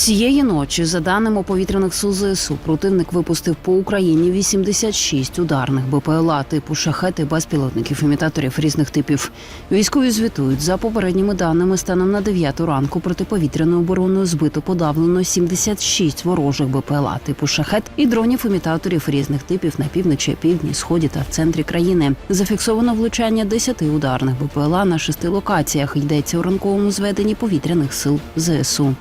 Цієї ночі, за даними повітряних сил ЗСУ, противник випустив по Україні 86 ударних БПЛА типу шахети безпілотників імітаторів різних типів. Військові звітують за попередніми даними станом на 9 ранку протиповітряною обороною збито подавлено 76 ворожих БПЛА типу шахет і дронів імітаторів різних типів на півночі, півдні, сході та центрі країни. Зафіксовано влучання 10 ударних БПЛА на шести локаціях. Йдеться у ранковому зведенні повітряних сил ЗСУ.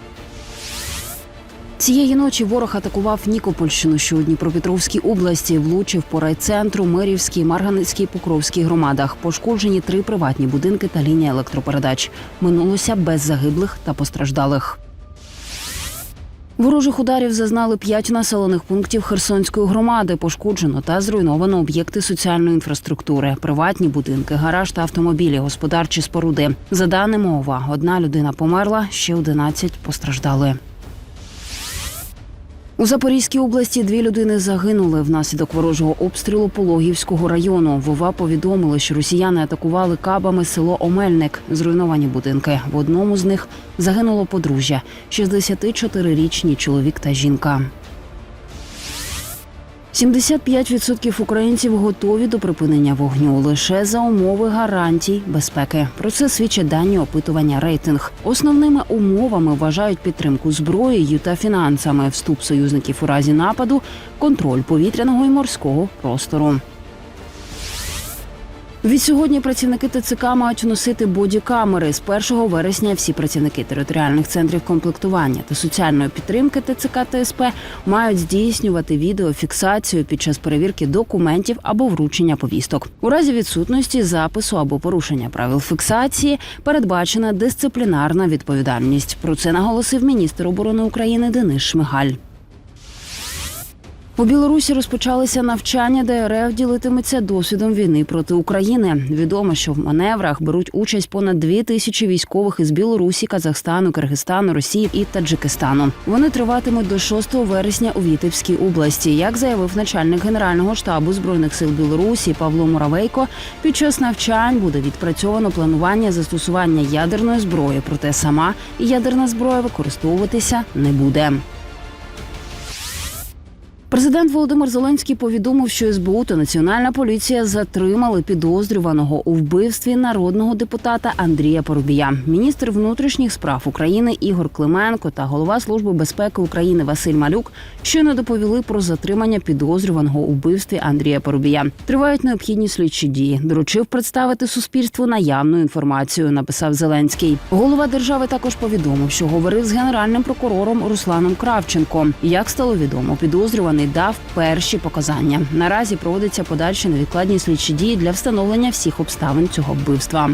Цієї ночі ворог атакував Нікопольщину, що у Дніпропетровській області влучив по райцентру, Мирівській, Марганицькій, Покровській громадах. Пошкоджені три приватні будинки та лінія електропередач. Минулося без загиблих та постраждалих. Ворожих ударів зазнали п'ять населених пунктів Херсонської громади. Пошкоджено та зруйновано об'єкти соціальної інфраструктури, приватні будинки, гараж та автомобілі, господарчі споруди. За даними ОВА, одна людина померла, ще 11 постраждали. У Запорізькій області дві людини загинули внаслідок ворожого обстрілу Пологівського району. Вова повідомили, що росіяни атакували кабами село Омельник. Зруйновані будинки. В одному з них загинуло подружжя – 64-річні чоловік та жінка. 75% українців готові до припинення вогню лише за умови гарантій безпеки. Про це свідчать дані опитування рейтинг. Основними умовами вважають підтримку зброєю та фінансами, вступ союзників у разі нападу, контроль повітряного і морського простору. Відсьогодні працівники ТЦК мають носити бодікамери. З 1 вересня всі працівники територіальних центрів комплектування та соціальної підтримки ТЦК та СП мають здійснювати відеофіксацію під час перевірки документів або вручення повісток. У разі відсутності запису або порушення правил фіксації передбачена дисциплінарна відповідальність. Про це наголосив міністр оборони України Денис Шмигаль. У Білорусі розпочалися навчання, де РФ ділитиметься досвідом війни проти України. Відомо, що в маневрах беруть участь понад дві тисячі військових із Білорусі, Казахстану, Киргизстану, Росії і Таджикистану. Вони триватимуть до 6 вересня у Вітебській області. Як заявив начальник генерального штабу збройних сил Білорусі Павло Муравейко, під час навчань буде відпрацьовано планування застосування ядерної зброї, проте сама ядерна зброя використовуватися не буде. Президент Володимир Зеленський повідомив, що СБУ та Національна поліція затримали підозрюваного у вбивстві народного депутата Андрія Порубія. Міністр внутрішніх справ України Ігор Клименко та голова служби безпеки України Василь Малюк щойно доповіли про затримання підозрюваного у вбивстві Андрія Порубія. Тривають необхідні слідчі дії. Доручив представити суспільству наявну інформацію. Написав Зеленський. Голова держави також повідомив, що говорив з генеральним прокурором Русланом Кравченком. Як стало відомо, підозрюваний дав перші показання. Наразі проводиться подальші невідкладні слідчі дії для встановлення всіх обставин цього вбивства.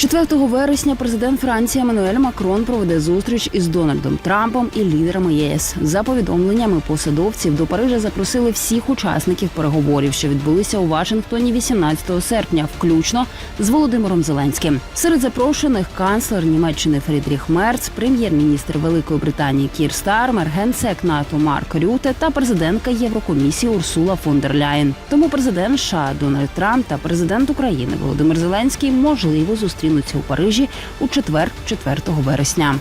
4 вересня президент Франції Еммануель Макрон проведе зустріч із Дональдом Трампом і лідерами ЄС. За повідомленнями посадовців до Парижа запросили всіх учасників переговорів, що відбулися у Вашингтоні 18 серпня, включно з Володимиром Зеленським. Серед запрошених канцлер Німеччини Фрідріх Мерц, прем'єр-міністр Великої Британії Кір Стармер, генсек НАТО Марк Рюте та президентка Єврокомісії Урсула фон дер Ляєн. Тому президент США Дональд Трамп та президент України Володимир Зеленський можливо зустрінуться у Парижі у четвер, 4 вересня.